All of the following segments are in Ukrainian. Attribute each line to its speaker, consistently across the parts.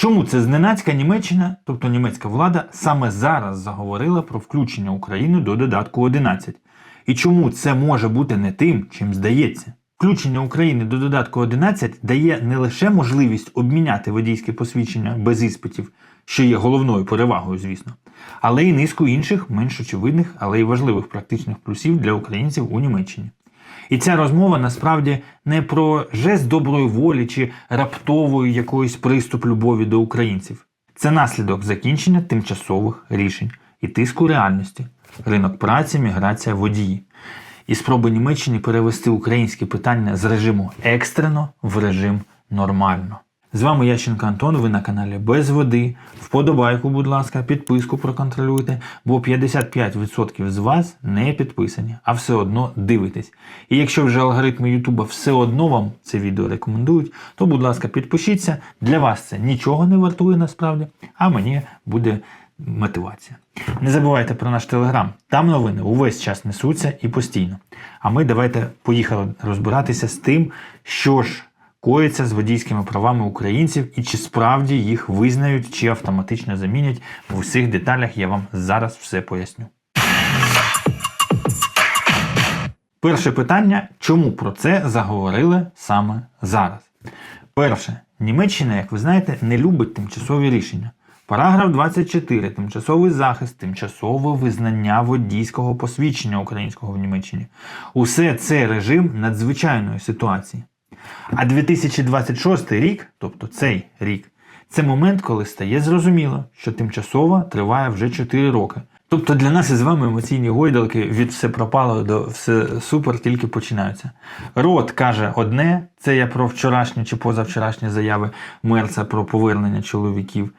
Speaker 1: Чому це зненацька Німеччина, тобто німецька влада, саме зараз заговорила про включення України до додатку 11? І чому це може бути не тим, чим здається? Включення України до додатку 11 дає не лише можливість обміняти водійське посвідчення без іспитів, що є головною перевагою, звісно, але й низку інших, менш очевидних, але й важливих практичних плюсів для українців у Німеччині. І ця розмова насправді не про жест доброї волі чи раптової якоїсь приступ любові до українців. Це наслідок закінчення тимчасових рішень і тиску реальності, ринок праці, міграція водії. І спроби Німеччини перевести українське питання з режиму екстрено в режим нормально. З вами Ященко Антон, ви на каналі Без води. Вподобайку, будь ласка, підписку проконтролюйте, бо 55% з вас не підписані, а все одно дивитесь. І якщо вже алгоритми Ютуба все одно вам це відео рекомендують, то, будь ласка, підпишіться. Для вас це нічого не вартує насправді, а мені буде мотивація. Не забувайте про наш телеграм. Там новини увесь час несуться і постійно. А ми давайте поїхали розбиратися з тим, що ж коїться з водійськими правами українців і чи справді їх визнають, чи автоматично замінять. В усіх деталях я вам зараз все поясню. Перше питання: чому про це заговорили саме зараз? Перше, Німеччина, як ви знаєте, не любить тимчасові рішення. Параграф 24. Тимчасовий захист, тимчасове визнання водійського посвідчення українського в Німеччині. Усе це режим надзвичайної ситуації. А 2026 рік, тобто цей рік, це момент, коли стає зрозуміло, що тимчасово триває вже 4 роки. Тобто для нас із вами емоційні гойдалки від все пропало до все супер тільки починаються. Рот каже одне, це я про вчорашні чи позавчорашні заяви Мерца про повернення чоловіків,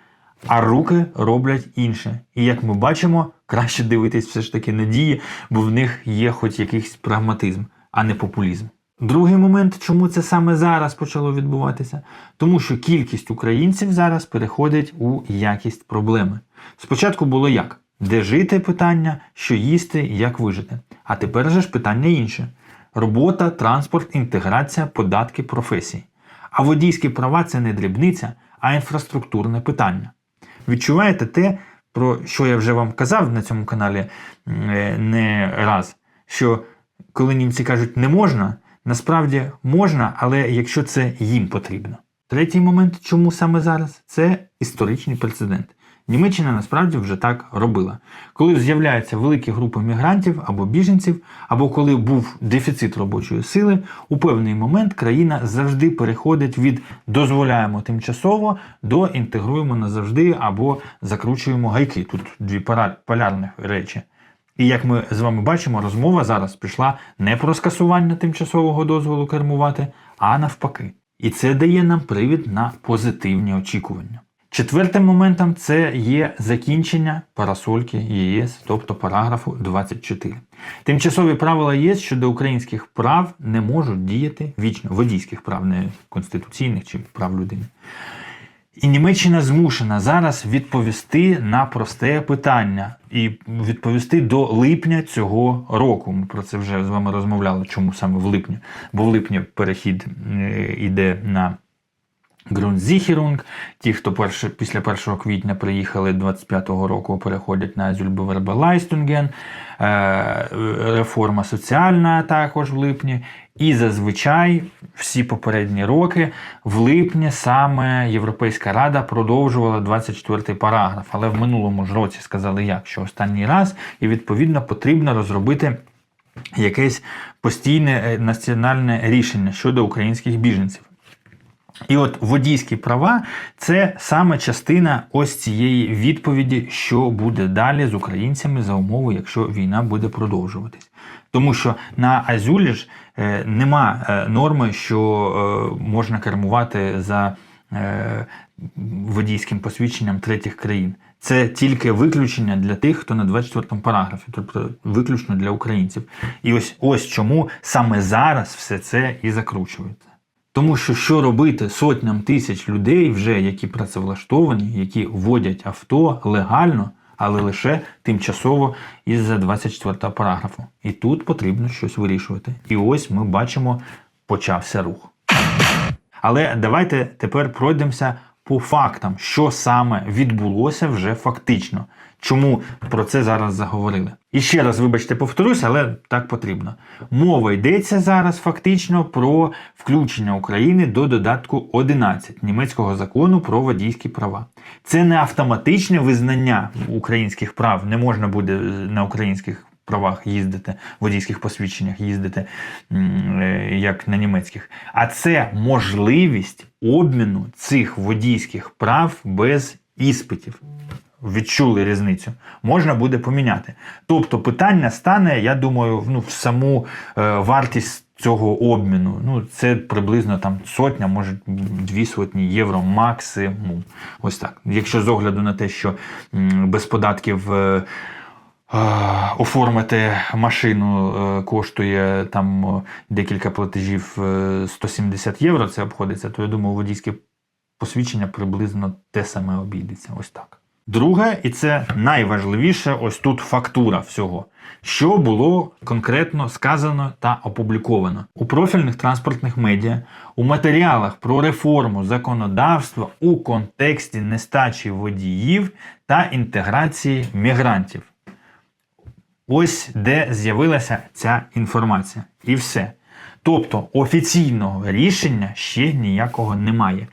Speaker 1: а руки роблять інше. І як ми бачимо, краще дивитись все ж таки на дії, бо в них є хоч якийсь прагматизм, а не популізм. Другий момент, чому це саме зараз почало відбуватися, тому що кількість українців зараз переходить у якість проблеми. Спочатку було як? Де жити питання, що їсти, як вижити. А тепер же ж питання інше: робота, транспорт, інтеграція, податки, професії. А водійські права це не дрібниця, а інфраструктурне питання. Відчуваєте те, про що я вже вам казав на цьому каналі е, не раз, що коли німці кажуть не можна, насправді можна, але якщо це їм потрібно. Третій момент, чому саме зараз, це історичний прецедент. Німеччина насправді вже так робила. Коли з'являються великі групи мігрантів або біженців, або коли був дефіцит робочої сили, у певний момент країна завжди переходить від дозволяємо тимчасово до інтегруємо назавжди або закручуємо гайки. Тут дві полярних речі. І як ми з вами бачимо, розмова зараз пішла не про скасування тимчасового дозволу кермувати, а навпаки. І це дає нам привід на позитивні очікування. Четвертим моментом це є закінчення парасольки ЄС, тобто параграфу 24. Тимчасові правила ЄС щодо українських прав не можуть діяти вічно, водійських прав, не конституційних чи прав людини. І Німеччина змушена зараз відповісти на просте питання і відповісти до липня цього року. Ми про це вже з вами розмовляли, чому саме в липні. Бо в липні перехід е, йде на Ґрунтзіхерунг. Ті, хто перше, після 1 квітня приїхали 25-го року, переходять на Зюльбевербелайстунген. Е, Реформа соціальна також в липні. І зазвичай всі попередні роки в липні саме Європейська Рада продовжувала 24-й параграф. Але в минулому ж році сказали як, що останній раз, і відповідно потрібно розробити якесь постійне е, національне рішення щодо українських біженців. І от водійські права це саме частина ось цієї відповіді, що буде далі з українцями за умови, якщо війна буде продовжуватись. Тому що на Азюлі ж е, нема е, норми, що е, можна кермувати за водійським посвідченням третіх країн. Це тільки виключення для тих, хто на 24-му параграфі, тобто виключно для українців. І ось ось чому саме зараз все це і закручується. Тому що що робити сотням тисяч людей, вже які працевлаштовані, які водять авто легально, але лише тимчасово із-за 24 параграфу. І тут потрібно щось вирішувати. І ось ми бачимо, почався рух. Але давайте тепер пройдемося по фактам, що саме відбулося вже фактично. Чому про це зараз заговорили? І ще раз, вибачте, повторюсь, але так потрібно. Мова йдеться зараз фактично про включення України до додатку 11 німецького закону про водійські права. Це не автоматичне визнання українських прав, не можна буде на українських правах їздити, водійських посвідченнях їздити е, як на німецьких. А це можливість обміну цих водійських прав без іспитів. Відчули різницю, можна буде поміняти. Тобто питання стане, я думаю, ну, в саму е, вартість цього обміну. Ну, це приблизно там сотня, може дві сотні євро максимум. Ось так. Якщо з огляду на те, що м, без податків. Е, Оформити машину е, коштує там е, декілька платежів е, 170 євро, це обходиться, то я думаю, водійське посвідчення приблизно те саме обійдеться. Ось так. Друге, і це найважливіше, ось тут фактура всього. Що було конкретно сказано та опубліковано у профільних транспортних медіа, у матеріалах про реформу законодавства у контексті нестачі водіїв та інтеграції мігрантів. Ось де з'явилася ця інформація. І все. Тобто офіційного рішення ще ніякого немає.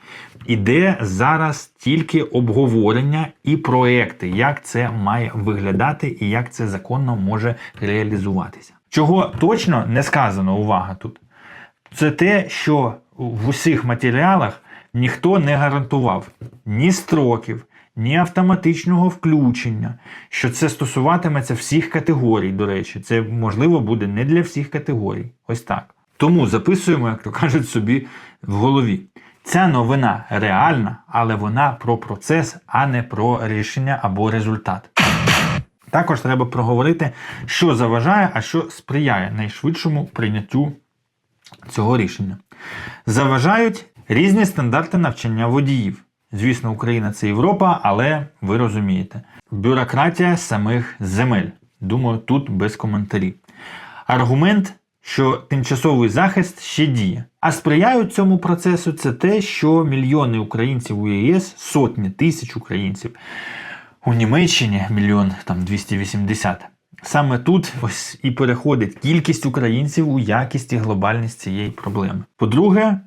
Speaker 1: Іде зараз тільки обговорення і проекти, як це має виглядати і як це законно може реалізуватися. Чого точно не сказано, увага тут, це те, що в усіх матеріалах ніхто не гарантував ні строків, ні автоматичного включення, що це стосуватиметься всіх категорій, до речі, це можливо буде не для всіх категорій. Ось так. Тому записуємо, як то кажуть, собі в голові. Ця новина реальна, але вона про процес, а не про рішення або результат. Також треба проговорити, що заважає, а що сприяє найшвидшому прийняттю цього рішення. Заважають різні стандарти навчання водіїв. Звісно, Україна це Європа, але ви розумієте. Бюрократія самих земель. Думаю, тут без коментарів. Аргумент, що тимчасовий захист ще діє. А сприяють цьому процесу це те, що мільйони українців у ЄС, сотні тисяч українців у Німеччині мільйон там 280. Саме тут ось і переходить кількість українців у якість і глобальність цієї проблеми. По-друге,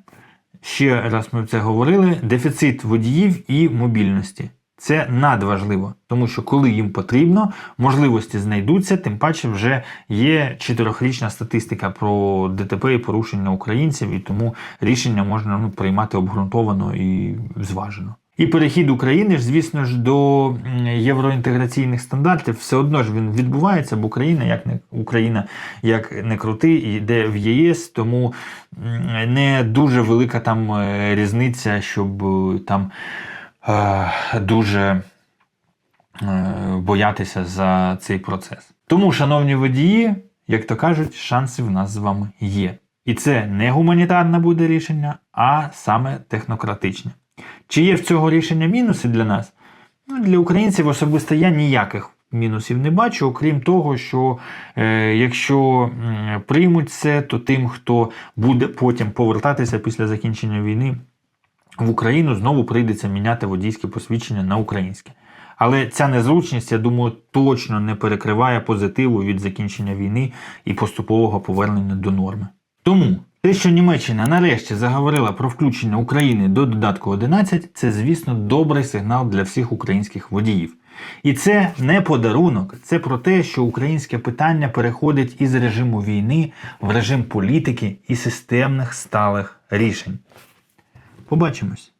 Speaker 1: ще раз ми це говорили: дефіцит водіїв і мобільності. Це надважливо, тому що коли їм потрібно, можливості знайдуться, тим паче вже є чотирьохрічна статистика про ДТП і порушення українців, і тому рішення можна ну, приймати обґрунтовано і зважено. І перехід України ж, звісно ж, до євроінтеграційних стандартів все одно ж він відбувається, бо Україна, як не Україна, як не крути, йде в ЄС, тому не дуже велика там е, різниця, щоб е, там е, дуже е, боятися за цей процес. Тому, шановні водії, як то кажуть, шанси в нас з вами є. І це не гуманітарне буде рішення, а саме технократичне. Чи є в цього рішення мінуси для нас? Ну, для українців особисто я ніяких мінусів не бачу, окрім того, що е, якщо приймуть це, то тим, хто буде потім повертатися після закінчення війни в Україну, знову прийдеться міняти водійське посвідчення на українське. Але ця незручність, я думаю, точно не перекриває позитиву від закінчення війни і поступового повернення до норми. Тому те, що Німеччина нарешті заговорила про включення України до додатку 11, це, звісно, добрий сигнал для всіх українських водіїв. І це не подарунок, це про те, що українське питання переходить із режиму війни в режим політики і системних сталих рішень. Побачимось!